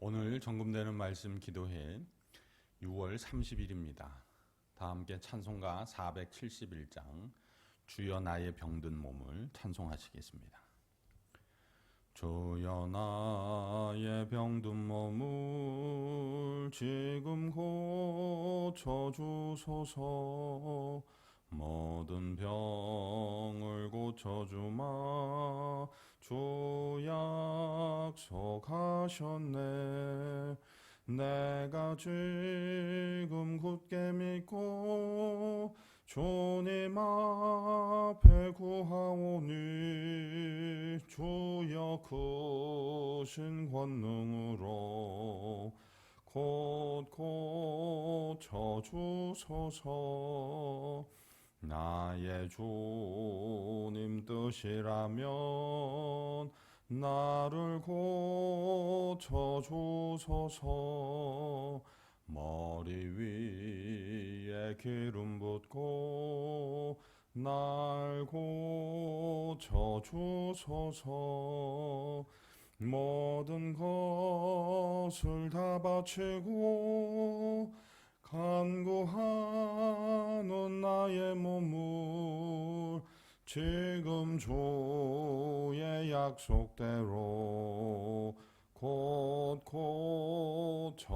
오늘 정금되는 말씀 기도회 6월 30일입니다. 다 함께 찬송가 471장 주여 나의 병든 몸을 찬송하시겠습니다. 주여 나의 병든 몸을 지금 고쳐 주소서 모든 병을 고쳐주마 주 약속하셨네. 내가 지금 굳게 믿고 주님 앞에 구하오니 주여 크신 권능으로 곧 고쳐주소서 나의 주님 뜻이라면 나를 고쳐 주소서. 머리 위에 기름 붓고 날 고쳐 주소서. 모든 것을 다 바치고 간구하는 나의 몸을 지금 주의 약속대로 곧 고쳐주소서.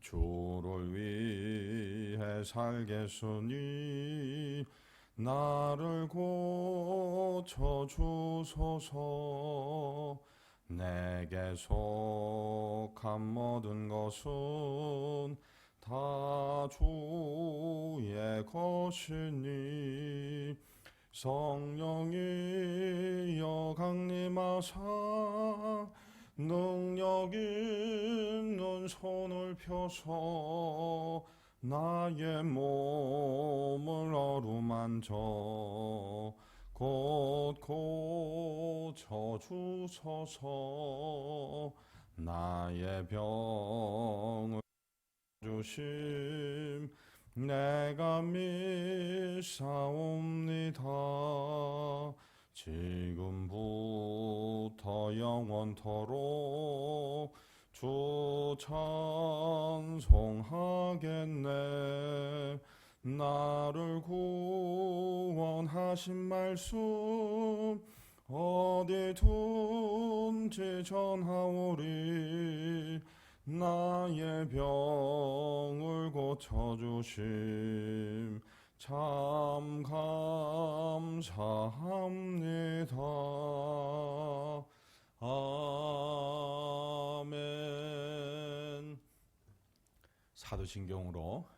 주를 위해 살겠으니 나를 고쳐주소서 내게 속한 모든 것은 다 주의 것이니 성령이여 강림하사 능력 있는 손을 펴서 나의 몸을 어루만져 곧 고쳐 주소서 나의 병을 주심. 내가 믿사옵니다. 지금부터 영원토록 주 찬송하겠네 나를 구원하신 말씀 어디든지 전하오리 나의 병을 고쳐주심 참 감사합니다. 아멘. 사도신경으로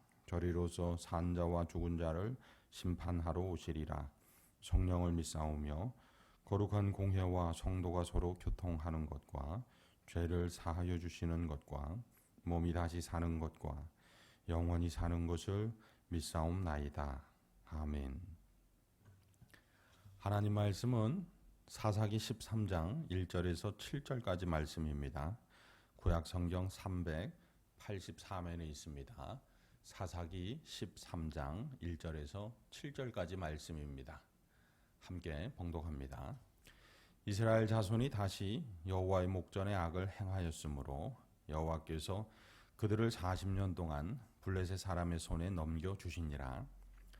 저리로서 산 자와 죽은 자를 심판하러 오시리라 성령을 믿사오며 거룩한 공회와 성도가 서로 교통하는 것과 죄를 사하여 주시는 것과 몸이 다시 사는 것과 영원히 사는 것을 믿사옵나이다. 아멘. 하나님 말씀은 사사기 13장 1절에서 7절까지 말씀입니다. 구약 성경 384면에 있습니다. 사사기 13장 1절에서 7절까지 말씀입니다. 함께 봉독합니다. 이스라엘 자손이 다시 여호와의 목전에 악을 행하였으므로 여호와께서 그들을 40년 동안 블레셋 사람의 손에 넘겨 주시니라.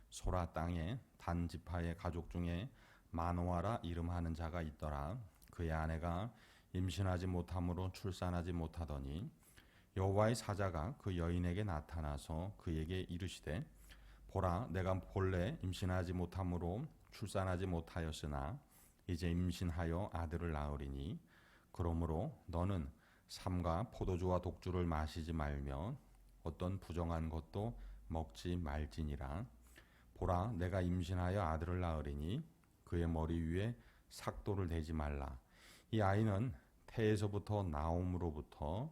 소라 땅에 단 지파의 가족 중에 마노아라 이름하는 자가 있더라. 그의 아내가 임신하지 못함으로 출산하지 못하더니 여호와의 사자가 그 여인에게 나타나서 그에게 이르시되 보라 내가 본래 임신하지 못함으로 출산하지 못하였으나 이제 임신하여 아들을 낳으리니 그러므로 너는 삼가 포도주와 독주를 마시지 말며 어떤 부정한 것도 먹지 말지니라. 보라 내가 임신하여 아들을 낳으리니 그의 머리 위에 삭도를 대지 말라. 이 아이는 태에서부터 나옴으로부터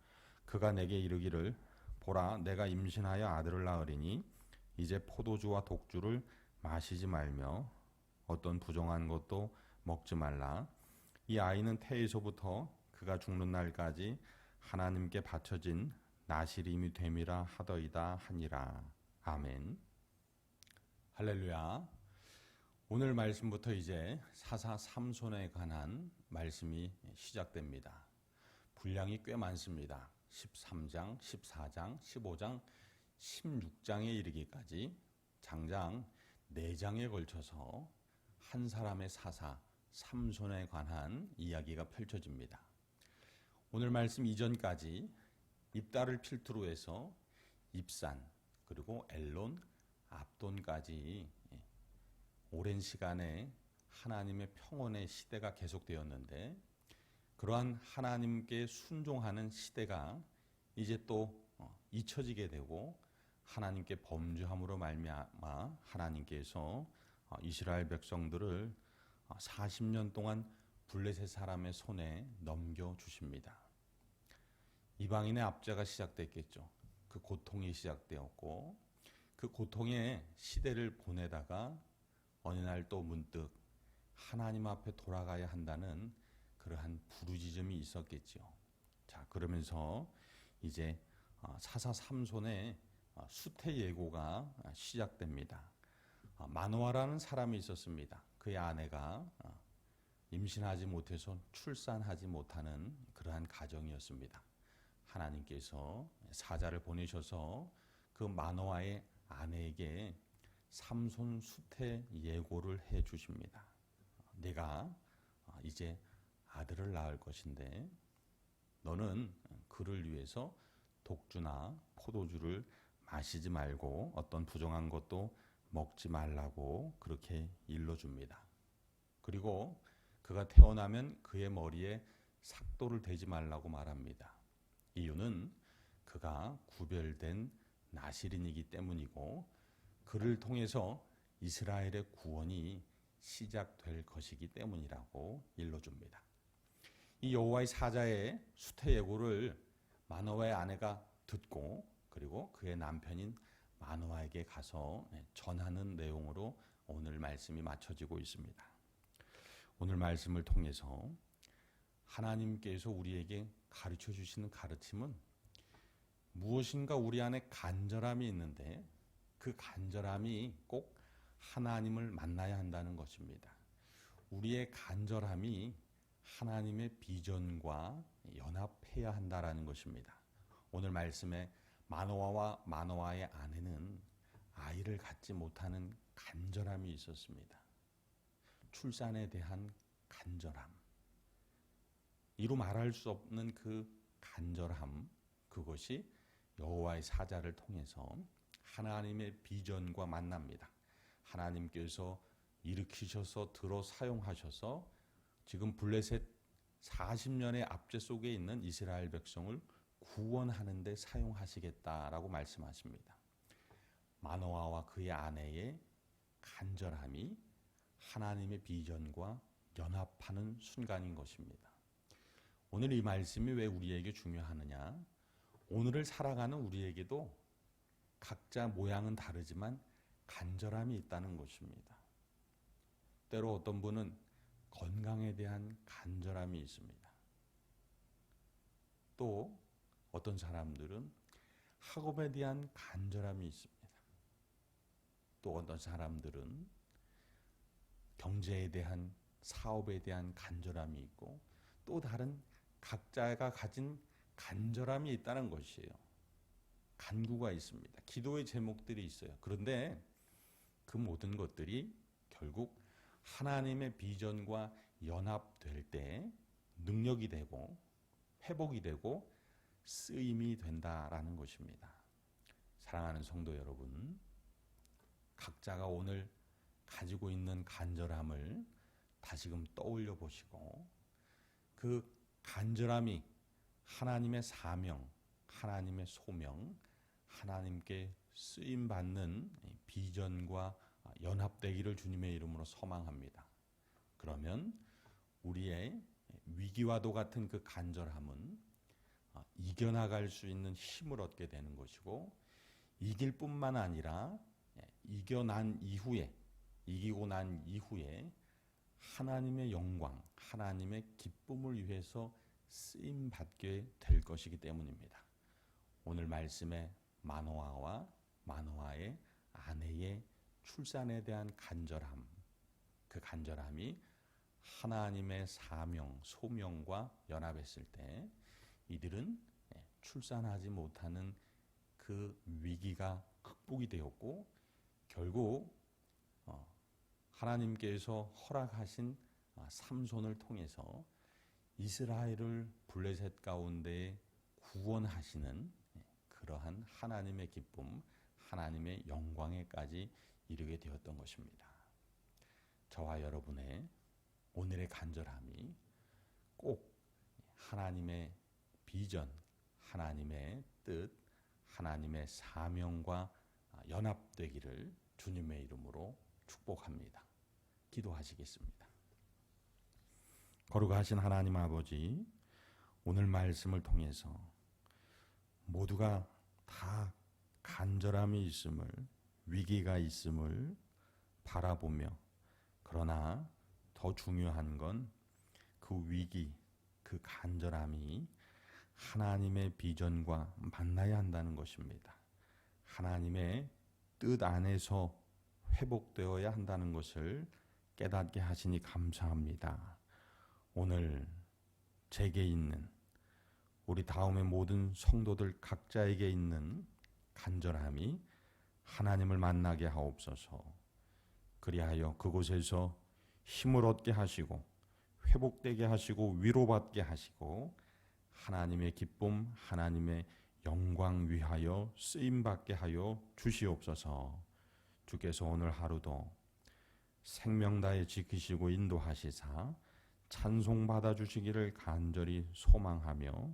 그가 내게 이르기를 보라 내가 임신하여 아들을 낳으리니 이제 포도주와 독주를 마시지 말며 어떤 부정한 것도 먹지 말라 이 아이는 태에서부터 그가 죽는 날까지 하나님께 바쳐진 나시림이 됨이라 하더이다 하니라 아멘 할렐루야 오늘 말씀부터 이제 사사 삼손에 관한 말씀이 시작됩니다. 분량이 꽤 많습니다. 13장, 14장, 15장, 16장에 이르기까지 장장 4장에 걸쳐서 한 사람의 사사 삼손에 관한 이야기가 펼쳐집니다. 오늘 말씀 이전까지 입다를 필두로 해서 입산 그리고 엘론, 압돈까지 오랜 시간에 하나님의 평온의 시대가 계속되었는데 그러한 하나님께 순종하는 시대가 이제 또 어, 잊혀지게 되고 하나님께 범죄함으로 말미암아 하나님께서 어, 이스라엘 백성들을 40년 어, 동안 블레셋 사람의 손에 넘겨 주십니다. 이방인의 압제가 시작됐겠죠. 그 고통이 시작되었고 그 고통의 시대를 보내다가 어느 날 또 문득 하나님 앞에 돌아가야 한다는 그러한 부르짖음이 있었겠지요. 자, 그러면서 이제 어, 사사 삼손의 어, 수태 예고가 시작됩니다. 어, 마노아라는 사람이 있었습니다. 그의 아내가 임신하지 못해서 출산하지 못하는 그러한 가정이었습니다. 하나님께서 사자를 보내셔서 그 마노아의 아내에게 삼손 수태 예고를 해 주십니다. 내가 이제 아들을 낳을 것인데 너는 그를 위해서 독주나 포도주를 마시지 말고 어떤 부정한 것도 먹지 말라고 그렇게 일러줍니다. 그리고 그가 태어나면 그의 머리에 삭도를 대지 말라고 말합니다. 이유는 그가 구별된 나시린이기 때문이고 그를 통해서 이스라엘의 구원이 시작될 것이기 때문이라고 일러줍니다. 이 여호와의 사자의 수태 예고를 마노아의 아내가 듣고 그리고 그의 남편인 마노아에게 가서 전하는 내용으로 오늘 말씀이 맞춰지고 있습니다. 오늘 말씀을 통해서 하나님께서 우리에게 가르쳐 주시는 가르침은 무엇인가 우리 안에 간절함이 있는데 그 간절함이 꼭 하나님을 만나야 한다는 것입니다. 우리의 간절함이 하나님의 비전과 연합해야 한다라는 것입니다. 오늘 말씀에 마노아와 마노아의 아내는 아이를 갖지 못하는 간절함이 있었습니다. 출산에 대한 간절함. 이루 말할 수 없는 그 간절함 그것이 여호와의 사자를 통해서 하나님의 비전과 만납니다. 하나님께서 일으키셔서 들어 사용하셔서 지금 블레셋 40년의 압제 속에 있는 이스라엘 백성을 구원하는 데 사용하시겠다라고 말씀하십니다. 마노아와 그의 아내의 간절함이 하나님의 비전과 연합하는 순간인 것입니다. 오늘 이 말씀이 왜 우리에게 중요하느냐? 오늘을 살아가는 우리에게도 각자 모양은 다르지만 간절함이 있다는 것입니다. 때로 어떤 분은 건강에 대한 간절함이 있습니다. 또 어떤 사람들은 학업에 대한 간절함이 있습니다. 또 어떤 사람들은 경제에 대한 사업에 대한 간절함이 있고 또 다른 각자가 가진 간절함이 있다는 것이에요. 간구가 있습니다. 기도의 제목들이 있어요. 그런데 그 모든 것들이 결국 하나님의 비전과 연합될 때 능력이 되고 회복이 되고 쓰임이 된다라는 것입니다. 사랑하는 성도 여러분, 각자가 오늘 가지고 있는 간절함을 다시금 떠올려 보시고 그 간절함이 하나님의 사명, 하나님의 소명, 하나님께 쓰임 받는 비전과 연합되기를 주님의 이름으로 소망합니다. 그러면 우리의 위기와도 같은 그 간절함은 이겨나갈 수 있는 힘을 얻게 되는 것이고 이길 뿐만 아니라 이겨난 이후에 이기고 난 이후에 하나님의 영광, 하나님의 기쁨을 위해서 쓰임 받게 될 것이기 때문입니다. 오늘 말씀의 마노아와 마노아의 아내의 출산에 대한 간절함, 그 간절함이 하나님의 사명, 소명과 연합했을 때 이들은 출산하지 못하는 그 위기가 극복이 되었고 결국 어, 하나님께서 허락하신 아, 삼손을 통해서 이스라엘을 블레셋 가운데 구원하시는 그러한 하나님의 기쁨, 하나님의 영광에까지 이르게 되었던 것입니다. 저와 여러분의 오늘의 간절함이 꼭 하나님의 비전, 하나님의 뜻, 하나님의 사명과 연합되기를 주님의 이름으로 축복합니다. 기도하시겠습니다. 거룩하신 하나님 아버지, 오늘 말씀을 통해서 모두가 다 간절함이 있음을, 위기가 있음을 바라보며, 그러나 더 중요한 건 그 위기, 그 간절함이 하나님의 비전과 만나야 한다는 것입니다. 하나님의 뜻 안에서 회복되어야 한다는 것을 깨닫게 하시니 감사합니다. 오늘 제게 있는 우리 다음의 모든 성도들 각자에게 있는 간절함이 하나님을 만나게 하옵소서. 그리하여 그곳에서 힘을 얻게 하시고 회복되게 하시고 위로받게 하시고 하나님의 기쁨, 하나님의 영광 위하여 쓰임 받게 하여 주시옵소서. 주께서 오늘 하루도 생명 다해 지키시고 인도하시사 찬송 받아 주시기를 간절히 소망하며